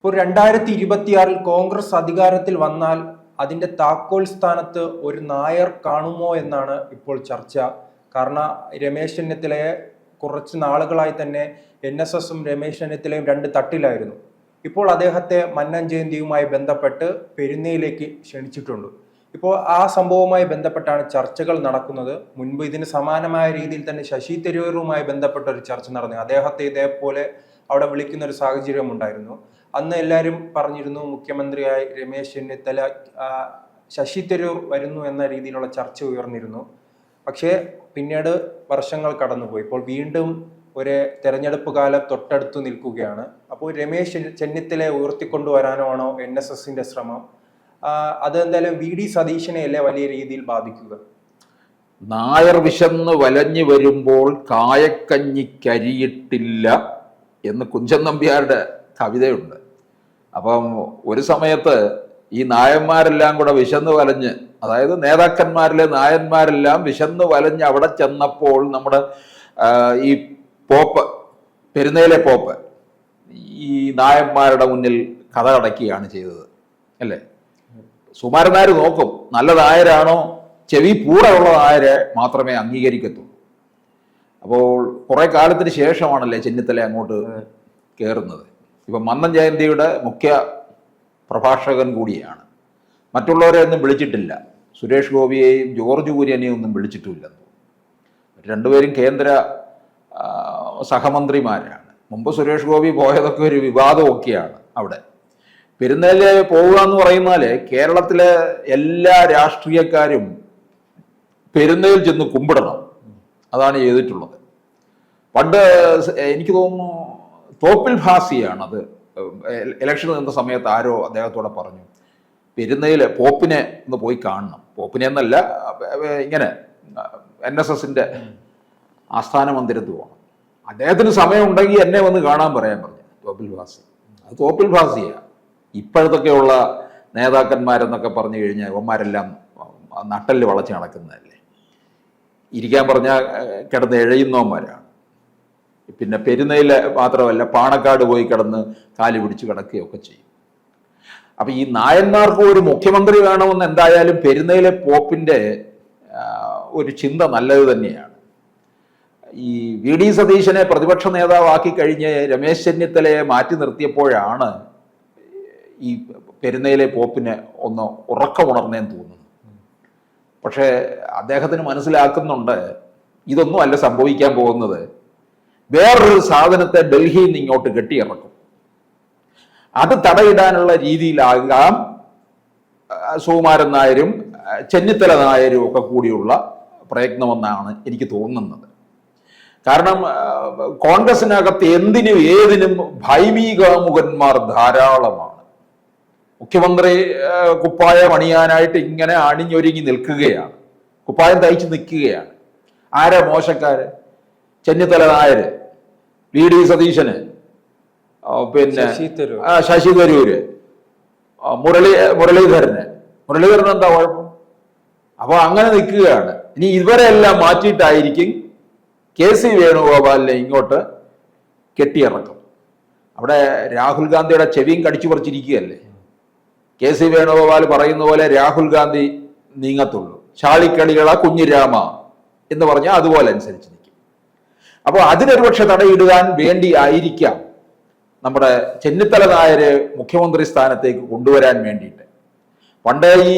ഇപ്പോൾ രണ്ടായിരത്തി ഇരുപത്തിയാറിൽ കോൺഗ്രസ് അധികാരത്തിൽ വന്നാൽ അതിന്റെ താക്കോൽ സ്ഥാനത്ത് ഒരു നായർ കാണുമോ എന്നാണ് ഇപ്പോൾ ചർച്ച. കാരണം രമേശ് ചെന്നിത്തലയെ കുറച്ച് നാളുകളായി തന്നെ എൻ എസ് എസും രമേശ് ചെന്നിത്തലയും രണ്ട് തട്ടിലായിരുന്നു. ഇപ്പോൾ അദ്ദേഹത്തെ മന്നൻ ജയന്തിയുമായി ബന്ധപ്പെട്ട് പെരുന്നയിലേക്ക് ക്ഷണിച്ചിട്ടുണ്ട്. ഇപ്പോൾ ആ സംഭവവുമായി ബന്ധപ്പെട്ടാണ് ചർച്ചകൾ നടക്കുന്നത്. മുൻപ് ഇതിന് സമാനമായ രീതിയിൽ തന്നെ ശശി തരൂരുമായി ബന്ധപ്പെട്ട ഒരു ചർച്ച നടന്നു. അദ്ദേഹത്തെ ഇതേപോലെ അവിടെ വിളിക്കുന്ന ഒരു സാഹചര്യം ഉണ്ടായിരുന്നു അന്ന് എല്ലാവരും പറഞ്ഞിരുന്നു മുഖ്യമന്ത്രിയായി രമേശ് ചെന്നിത്തല ശശി തരൂർ വരുന്നു എന്ന രീതിയിലുള്ള ചർച്ച ഉയർന്നിരുന്നു. പക്ഷേ പിന്നീട് വർഷങ്ങൾ കടന്നുപോയി. ഇപ്പോൾ വീണ്ടും ഒരു തെരഞ്ഞെടുപ്പ് കാലം തൊട്ടടുത്ത് നിൽക്കുകയാണ്. അപ്പോൾ രമേശ് ചെന്നി- ചെന്നിത്തലയെ ഉയർത്തിക്കൊണ്ടുവരാനോ ആണോ എൻ എസ് എസിന്റെ ശ്രമം? അതെന്തായാലും വി ഡി സതീശനെയല്ലേ വലിയ രീതിയിൽ ബാധിക്കുക? നായർ വിശന്ന് വലഞ്ഞു വരുമ്പോൾ കായക്കഞ്ഞിക്കരിയിട്ടില്ല എന്ന് കുഞ്ചൻ നമ്പ്യാരുടെ കവിതയുണ്ട്. അപ്പം ഒരു സമയത്ത് ഈ നായന്മാരെല്ലാം കൂടെ വിശന്ന് വലഞ്ഞ് അതായത് നേതാക്കന്മാരിലെ നായന്മാരെല്ലാം വിശന്ന് വലഞ്ഞ് അവിടെ ചെന്നപ്പോൾ നമ്മുടെ ഈ പോപ്പ് പെരുന്നയിലെ പോപ്പ് ഈ നായന്മാരുടെ മുന്നിൽ കഥ അടക്കുകയാണ് ചെയ്തത്. അല്ലേ? സുമാരനാർ നോക്കും നല്ല നായരാണോ? ചെവി പൂടയുള്ള നായരെ മാത്രമേ അംഗീകരിക്കത്തുള്ളൂ. അപ്പോൾ കുറെ കാലത്തിന് ശേഷമാണല്ലേ ചെന്നിത്തല അങ്ങോട്ട് കയറുന്നത് ഇപ്പം മന്നൻ ജയന്തിയുടെ മുഖ്യ പ്രഭാഷകൻ കൂടിയാണ്. മറ്റുള്ളവരെ ഒന്നും വിളിച്ചിട്ടില്ല. സുരേഷ് ഗോപിയെയും ജോർജ് കുര്യനെയും ഒന്നും വിളിച്ചിട്ടുമില്ല രണ്ടുപേരും കേന്ദ്ര സഹമന്ത്രിമാരാണ്. മുമ്പ് സുരേഷ് ഗോപി പോയതൊക്കെ ഒരു വിവാദമൊക്കെയാണ് അവിടെ. പെരുന്നേൽ പോവുക എന്ന് പറയുന്നാൽ കേരളത്തിലെ എല്ലാ രാഷ്ട്രീയക്കാരും പെരുന്നയിൽ ചെന്ന് കുമ്പിടണം. അതാണ് ചെയ്തിട്ടുള്ളത്. പണ്ട് എനിക്ക് തോന്നുന്നു തോപ്പിൽ ഭാസിയാണ് അത് ഇലക്ഷൻ നിന്ന സമയത്ത് ആരോ അദ്ദേഹത്തോടെ പറഞ്ഞു പെരുന്നയിൽ പോപ്പിനെ ഒന്ന് പോയി കാണണം. പോപ്പിനെ എന്നല്ല ഇങ്ങനെ എൻ എസ് എസിന്റെ ആസ്ഥാന മന്ദിരത്ത് പോകണം. അദ്ദേഹത്തിന് സമയമുണ്ടെങ്കിൽ എന്നെ വന്ന് കാണാൻ പറയാൻ പറഞ്ഞു തോപ്പിൽ ഭാസി. അത് തോപ്പിൽ ഭാസിയാണ് ഇപ്പോഴത്തൊക്കെയുള്ള നേതാക്കന്മാരെന്നൊക്കെ പറഞ്ഞു കഴിഞ്ഞാൽ ഇവന്മാരെല്ലാം നട്ടൽ വളച്ച് നടക്കുന്നതല്ലേ. ഇരിക്കാൻ പറഞ്ഞാൽ കിടന്ന് എഴയുന്നവന്മാരാണ് പിന്നെ പെരുന്നയിൽ മാത്രമല്ല പാണക്കാട് പോയി കിടന്ന് കാലി പിടിച്ച് കിടക്കുകയൊക്കെ ചെയ്യും. അപ്പൊ ഈ നായന്മാർക്ക് ഒരു മുഖ്യമന്ത്രി വേണമെന്ന് എന്തായാലും പെരുന്നയിലെ പോപ്പിന്റെ ഒരു ചിന്ത നല്ലത് തന്നെയാണ്. ഈ വി ഡി സതീശനെ പ്രതിപക്ഷ നേതാവാക്കി കഴിഞ്ഞ് രമേശ് ചെന്നിത്തലയെ മാറ്റി നിർത്തിയപ്പോഴാണ് ഈ പെരുന്നയിലെ പോപ്പിന് ഒന്ന് ഉറക്കമുണർന്നേന്ന് തോന്നുന്നു. പക്ഷേ അദ്ദേഹത്തിന് മനസ്സിലാക്കുന്നുണ്ട് ഇതൊന്നും അല്ല സംഭവിക്കാൻ പോകുന്നത്. വേറൊരു സാധനത്തെ ഡൽഹിയിൽ നിന്ന് ഇങ്ങോട്ട് കെട്ടിയിറക്കും. അത് തടയിടാനുള്ള രീതിയിലാകാം സുകുമാരൻ നായരും ചെന്നിത്തല നായരും ഒക്കെ കൂടിയുള്ള പ്രയത്നമെന്നാണ് എനിക്ക് തോന്നുന്നത്. കാരണം കോൺഗ്രസിനകത്ത് എന്തിനും ഏതിനും ഭൈമീകാമുഖന്മാർ ധാരാളമാണ്. മുഖ്യമന്ത്രി കുപ്പായം അണിയാനായിട്ട് ഇങ്ങനെ അണിഞ്ഞൊരുങ്ങി നിൽക്കുകയാണ്. കുപ്പായം തയ്ച്ച് നിൽക്കുകയാണ്. ആരാ മോശക്കാര്? Chennithala Nair. V D Satheesan. പിന്നെ ശശി തരൂര്. മുരളി മുരളീധരന്. മുരളീധരൻ എന്താ കുഴപ്പം? അപ്പൊ അങ്ങനെ നിൽക്കുകയാണ്. ഇനി ഇവരെല്ലാം മാറ്റിയിട്ടായിരിക്കും കെ സി വേണുഗോപാലിനെ ഇങ്ങോട്ട് കെട്ടിയിറക്കും. അവിടെ രാഹുൽ ഗാന്ധിയുടെ ചെവിയും കടിച്ചു പറിച്ചിരിക്കുകയല്ലേ? കെ സി വേണുഗോപാൽ പറയുന്ന പോലെ രാഹുൽ ഗാന്ധി നീങ്ങത്തുള്ളൂ. ചാളിക്കളികള കുഞ്ഞിരാമ എന്ന് പറഞ്ഞാൽ അതുപോലെ അനുസരിച്ച് അപ്പോൾ അതിനൊരു പക്ഷെ തടയിടുവാൻ വേണ്ടി ആയിരിക്കാം നമ്മുടെ ചെന്നിത്തല നായരെ മുഖ്യമന്ത്രി സ്ഥാനത്തേക്ക് കൊണ്ടുവരാൻ വേണ്ടിയിട്ട്. പണ്ട് ഈ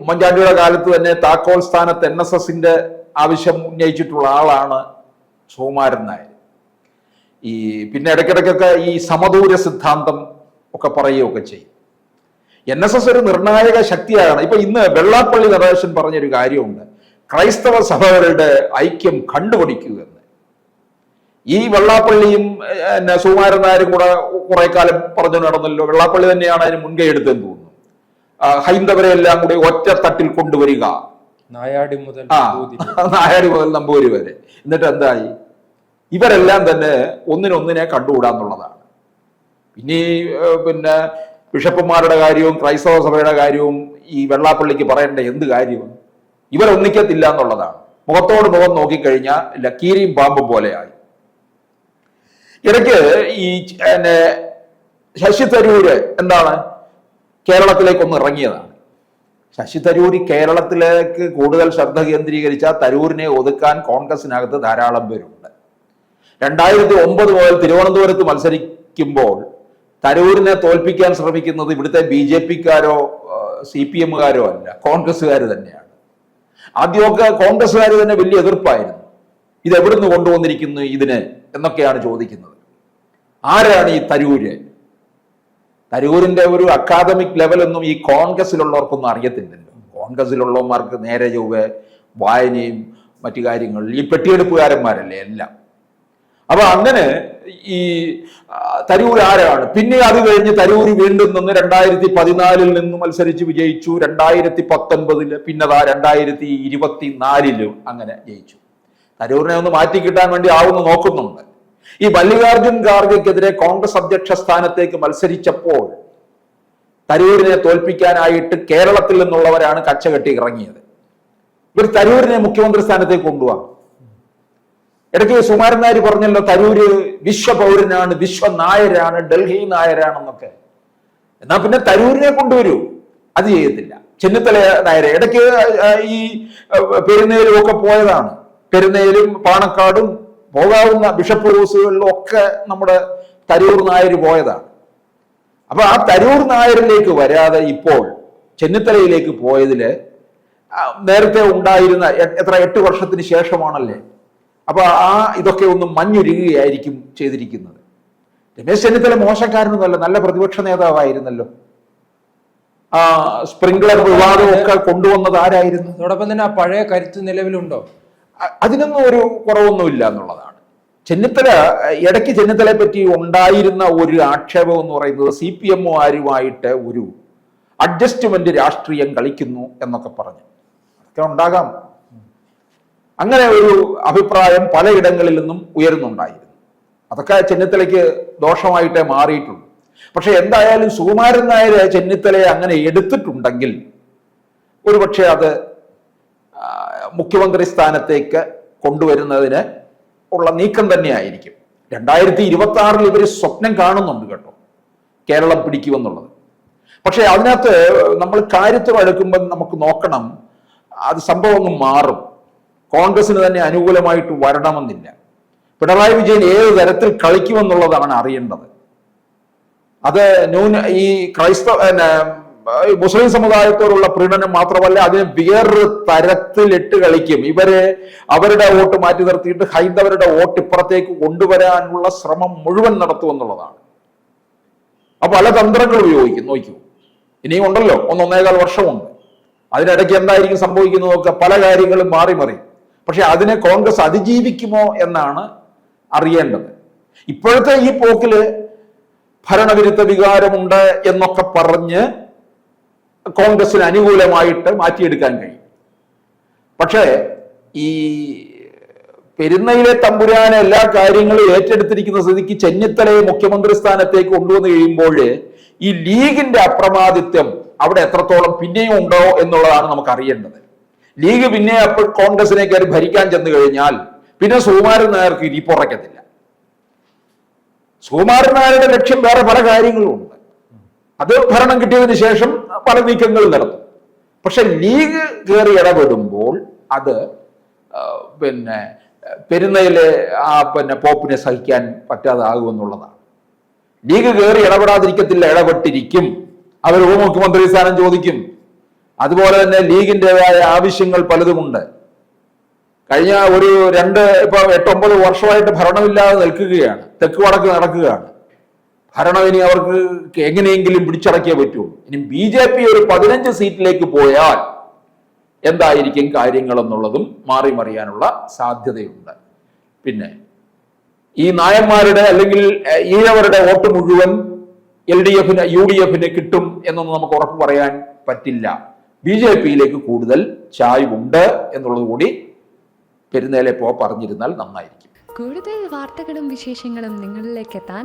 ഉമ്മൻചാണ്ടിയുടെ കാലത്ത് തന്നെ താക്കോൽ സ്ഥാനത്ത് എൻ എസ് എസിന്റെ ആവശ്യം ഉന്നയിച്ചിട്ടുള്ള ആളാണ് സുകുമാരൻ നായർ. ഈ പിന്നെ ഇടയ്ക്കിടയ്ക്കൊക്കെ ഈ സമദൂര സിദ്ധാന്തം ഒക്കെ പറയുകയൊക്കെ ചെയ്യും. എൻ എസ് എസ് ഒരു നിർണായക ശക്തിയാണ്. ഇപ്പൊ ഇന്ന് വെള്ളാപ്പള്ളി നടേശൻ പറഞ്ഞൊരു കാര്യമുണ്ട്. ക്രൈസ്തവ സഭകളുടെ ഐക്യം കണ്ടുപിടിക്കുക എന്ന്. ഈ വെള്ളാപ്പള്ളിയും എന്നെ പിന്നെ സുകുമാരൻ നായരും കൂടെ കുറെ കാലം പറഞ്ഞു നടന്നല്ലോ. വെള്ളാപ്പള്ളി തന്നെയാണ് അതിന് മുൻകൈ എടുത്തെന്ന് തോന്നുന്നു. ഹൈന്ദവരെ എല്ലാം കൂടി ഒറ്റ തട്ടിൽ കൊണ്ടുവരിക. നായാടി മുതൽ ആ നായാടി മുതൽ നമ്പൂരി വരെ. എന്നിട്ട് എന്തായി? ഇവരെല്ലാം തന്നെ ഒന്നിനൊന്നിനെ കണ്ടുകൂടാന്നുള്ളതാണ് ഇനി പിന്നെ ബിഷപ്പുമാരുടെ കാര്യവും ക്രൈസ്തവ സഭയുടെ കാര്യവും ഈ വെള്ളാപ്പള്ളിക്ക് പറയേണ്ട എന്ത് കാര്യവും ഇവരൊന്നിക്കത്തില്ല എന്നുള്ളതാണ്. മുഖത്തോട് മുഖം നോക്കിക്കഴിഞ്ഞാൽ ലക്കീരിയും പാമ്പും പോലെയായി. ഇടയ്ക്ക് ഈ പിന്നെ ശശി തരൂര് എന്താണ് കേരളത്തിലേക്കൊന്ന് ഇറങ്ങിയതാണ്. ശശി തരൂർ കേരളത്തിലേക്ക് കൂടുതൽ ശ്രദ്ധ കേന്ദ്രീകരിച്ച തരൂരിനെ ഒതുക്കാൻ കോൺഗ്രസിനകത്ത് ധാരാളം പേരുണ്ട്. രണ്ടായിരത്തി ഒമ്പത് മുതൽ തിരുവനന്തപുരത്ത് മത്സരിക്കുമ്പോൾ തരൂരിനെ തോൽപ്പിക്കാൻ ശ്രമിക്കുന്നത് ഇവിടുത്തെ ബി ജെ പിക്കാരോ സി പി എമ്മുകാരോ അല്ല കോൺഗ്രസ്സുകാർ തന്നെയാണ്. ആദ്യമൊക്കെ കോൺഗ്രസ്സുകാർ തന്നെ വലിയ എതിർപ്പായിരുന്നു. ഇത് എവിടുന്ന് കൊണ്ടുവന്നിരിക്കുന്നു ഇതിന് എന്നൊക്കെയാണ് ചോദിക്കുന്നത്. ആരാണ് ഈ തരൂര്? തരൂരിന്റെ ഒരു അക്കാദമിക് ലെവലൊന്നും ഈ കോൺഗ്രസിലുള്ളവർക്കൊന്നും അറിയത്തില്ലല്ലോ. കോൺഗ്രസിലുള്ളവന്മാർക്ക് നേരെ ചൊവ്വെ വായനയും മറ്റു കാര്യങ്ങളിൽ ഈ പെട്ടിയെടുപ്പുകാരന്മാരല്ലേ എല്ലാം. അപ്പൊ അങ്ങനെ ഈ തരൂർ ആരാണ്? പിന്നെ അത് കഴിഞ്ഞ് തരൂർ വീണ്ടും നിന്ന് രണ്ടായിരത്തി പതിനാലിൽ നിന്ന് മത്സരിച്ച് വിജയിച്ചു. രണ്ടായിരത്തി പത്തൊൻപതിൽ പിന്നതാ രണ്ടായിരത്തി ഇരുപത്തിനാലിലും അങ്ങനെ ജയിച്ചു. തരൂരിനെ ഒന്ന് മാറ്റി കിട്ടാൻ വേണ്ടി ആവുന്ന നോക്കുന്നുണ്ട്. ഈ മല്ലികാർജുൻ ഖാർഗെക്കെതിരെ കോൺഗ്രസ് അധ്യക്ഷ സ്ഥാനത്തേക്ക് മത്സരിച്ചപ്പോൾ തരൂരിനെ തോൽപ്പിക്കാനായിട്ട് കേരളത്തിൽ നിന്നുള്ളവരാണ് കച്ചകെട്ടി ഇറങ്ങിയത്. ഇവർ തരൂരിനെ മുഖ്യമന്ത്രി സ്ഥാനത്തേക്ക് കൊണ്ടുപോകാം ഇടയ്ക്ക് സുമാരൻ നായർ പറഞ്ഞല്ലോ തരൂര് വിശ്വപൗരനാണ് വിശ്വനായരാണ് ഡൽഹി നായരാണെന്നൊക്കെ. എന്നാ പിന്നെ തരൂരിനെ കൊണ്ടുവരൂ. അത് ചെയ്യത്തില്ല. ചെന്നിത്തല നായരെ. ഇടയ്ക്ക് ഈ പെരുന്നേലും ഒക്കെ പോയതാണ്. പെരുന്നേലും പാണക്കാടും പോകാവുന്ന ബിഷപ്പ് ഹൗസുകളിലും ഒക്കെ നമ്മുടെ തരൂർ നായർ പോയതാണ്. അപ്പൊ ആ തരൂർ നായരിലേക്ക് വരാതെ ഇപ്പോൾ ചെന്നിത്തലയിലേക്ക് പോയതിൽ നേരത്തെ ഉണ്ടായിരുന്ന എത്ര എട്ട് വർഷത്തിന് ശേഷമാണല്ലേ? അപ്പൊ ആ ഇതൊക്കെ ഒന്ന് മഞ്ഞുരുകയായിരിക്കും ചെയ്തിരിക്കുന്നത്. രമേശ് ചെന്നിത്തല മോശക്കാരനൊന്നുമല്ല നല്ല പ്രതിപക്ഷ നേതാവായിരുന്നല്ലോ. ആ സ്പ്രിംഗ്ലർ വിവാദമൊക്കെ കൊണ്ടുവന്നത് ആരായിരുന്നു? അതോടൊപ്പം തന്നെ ആ പഴയ കരുത്ത് നിലവിലുണ്ടോ? അതിനൊന്നും ഒരു കുറവൊന്നുമില്ല എന്നുള്ളതാണ്. ചെന്നിത്തല ഇടയ്ക്ക് ചെന്നിത്തലയെ പറ്റി ഉണ്ടായിരുന്ന ഒരു ആക്ഷേപം എന്ന് പറയുന്നത് സി പി എമ്മുമാരുമായിട്ട് ഒരു അഡ്ജസ്റ്റ്മെന്റ് രാഷ്ട്രീയം കളിക്കുന്നു എന്നൊക്കെ പറഞ്ഞു. അതൊക്കെ ഉണ്ടാകാം. അങ്ങനെ ഒരു അഭിപ്രായം പലയിടങ്ങളിൽ നിന്നും ഉയരുന്നുണ്ടായിരുന്നു. അതൊക്കെ ചെന്നിത്തലയ്ക്ക് ദോഷമായിട്ടേ മാറിയിട്ടുള്ളൂ. പക്ഷെ എന്തായാലും സുകുമാരൻ നായർ ചെന്നിത്തലയെ അങ്ങനെ എടുത്തിട്ടുണ്ടെങ്കിൽ ഒരുപക്ഷെ അത് മുഖ്യമന്ത്രി സ്ഥാനത്തേക്ക് കൊണ്ടുവരുന്നതിന് ഉള്ള നീക്കം തന്നെയായിരിക്കും. രണ്ടായിരത്തി ഇരുപത്തി ആറിൽ ഇവർ സ്വപ്നം കാണുന്നുണ്ട് കേട്ടോ. കേരളം പിടിക്കുമെന്നുള്ളത്. പക്ഷേ അതിനകത്ത് നമ്മൾ കാര്യത്തിൽ അടുക്കുമ്പോൾ നമുക്ക് നോക്കണം അത് സംഭവം ഒന്ന് മാറും. കോൺഗ്രസിന് തന്നെ അനുകൂലമായിട്ട് വരണമെന്നില്ല. പിണറായി വിജയൻ ഏത് തരത്തിൽ കളിക്കുമെന്നുള്ളതാണ് അറിയേണ്ടത്. അത് ന്യൂന ഈ ക്രൈസ്തവ മുസ്ലിം സമുദായത്തോടുള്ള പ്രീണനം മാത്രമല്ല അതിന് വേറൊരു തരത്തിലിട്ട് കളിക്കും. ഇവരെ അവരുടെ വോട്ട് മാറ്റി നിർത്തിയിട്ട് ഹൈന്ദവരുടെ വോട്ട് ഇപ്പുറത്തേക്ക് കൊണ്ടുവരാനുള്ള ശ്രമം മുഴുവൻ നടത്തുമെന്നുള്ളതാണ് അപ്പൊ പല തന്ത്രങ്ങൾ ഉപയോഗിക്കും. നോക്കൂ. ഇനിയും ഉണ്ടല്ലോ. ഒന്നൊന്നേകാൽ വർഷമുണ്ട്. അതിനിടയ്ക്ക് എന്തായിരിക്കും സംഭവിക്കുന്നതൊക്കെ പല കാര്യങ്ങളും മാറി മറി പക്ഷെ അതിനെ കോൺഗ്രസ് അതിജീവിക്കുമോ എന്നാണ് അറിയേണ്ടത്. ഇപ്പോഴത്തെ ഈ പോക്കിൽ ഭരണവിരുദ്ധ വികാരമുണ്ട് എന്നൊക്കെ പറഞ്ഞ് കോൺഗ്രസിന് അനുകൂലമായിട്ട് മാറ്റിയെടുക്കാൻ കഴിയും. പക്ഷേ ഈ പെരുന്നയിലെ തമ്പുരാനെ എല്ലാ കാര്യങ്ങളും ഏറ്റെടുത്തിരിക്കുന്ന സ്ഥിതിക്ക് ചെന്നിത്തലയെ മുഖ്യമന്ത്രി സ്ഥാനത്തേക്ക് കൊണ്ടുവന്നു കഴിയുമ്പോൾ ഈ ലീഗിന്റെ അപ്രമാദിത്വം അവിടെ എത്രത്തോളം പിന്നെയും ഉണ്ടോ എന്നുള്ളതാണ് നമുക്ക് അറിയേണ്ടത് ലീഗ് പിന്നെ അപ്പോൾ കോൺഗ്രസിനെ കയറി ഭരിക്കാൻ ചെന്ന് കഴിഞ്ഞാൽ പിന്നെ സുകുമാരൻ നായർക്ക് ഇരിപ്പുറയ്ക്കത്തില്ല സുകുമാരൻ നായരുടെ ലക്ഷ്യം വേറെ പല കാര്യങ്ങളും ഉണ്ട്. അത് ഭരണം കിട്ടിയതിന് ശേഷം പല നീക്കങ്ങൾ നടത്തും പക്ഷെ ലീഗ് കയറി ഇടപെടുമ്പോൾ അത് പിന്നെ പെരുന്നയിലെ ആ പിന്നെ പോപ്പിനെ സഹിക്കാൻ പറ്റാതാകുമെന്നുള്ളതാണ് ലീഗ് കയറി ഇടപെടാതിരിക്കത്തില്ല ഇടപെട്ടിരിക്കും. അവർ ഉപമുഖ്യമന്ത്രി സ്ഥാനം ചോദിക്കും. അതുപോലെ തന്നെ ലീഗിന്റെതായ ആവശ്യങ്ങൾ പലതുമുണ്ട്. കഴിഞ്ഞ ഒരു രണ്ട് ഇപ്പൊ എട്ടൊമ്പത് വർഷമായിട്ട് ഭരണമില്ലാതെ നിൽക്കുകയാണ് തെക്ക് വടക്ക് നടക്കുകയാണ്. ഭരണം ഇനി അവർക്ക് എങ്ങനെയെങ്കിലും പിടിച്ചടക്കിയേ പറ്റൂ. ഇനി ബി ജെ പി ഒരു പതിനഞ്ച് സീറ്റിലേക്ക് പോയാൽ എന്തായിരിക്കും കാര്യങ്ങൾ എന്നുള്ളതും മാറി മറിയാനുള്ള സാധ്യതയുണ്ട്. പിന്നെ ഈ നായന്മാരുടെ അല്ലെങ്കിൽ ഈഴവരുടെ വോട്ട് മുഴുവൻ എൽ ഡി എഫിന് യു ഡി എഫിന് കിട്ടും എന്നൊന്നും നമുക്ക് ഉറപ്പ് പറയാൻ പറ്റില്ല. ബി ജെ പിയിലേക്ക് കൂടുതൽ ചായ്വുണ്ട് എന്നുള്ളത് കൂടി പെരുന്നേലെ പോ പറഞ്ഞിരുന്നാൽ നന്നായിരിക്കും. കൂടുതൽ വാർത്തകളും വിശേഷങ്ങളും നിങ്ങളിലേക്ക് എത്താൻ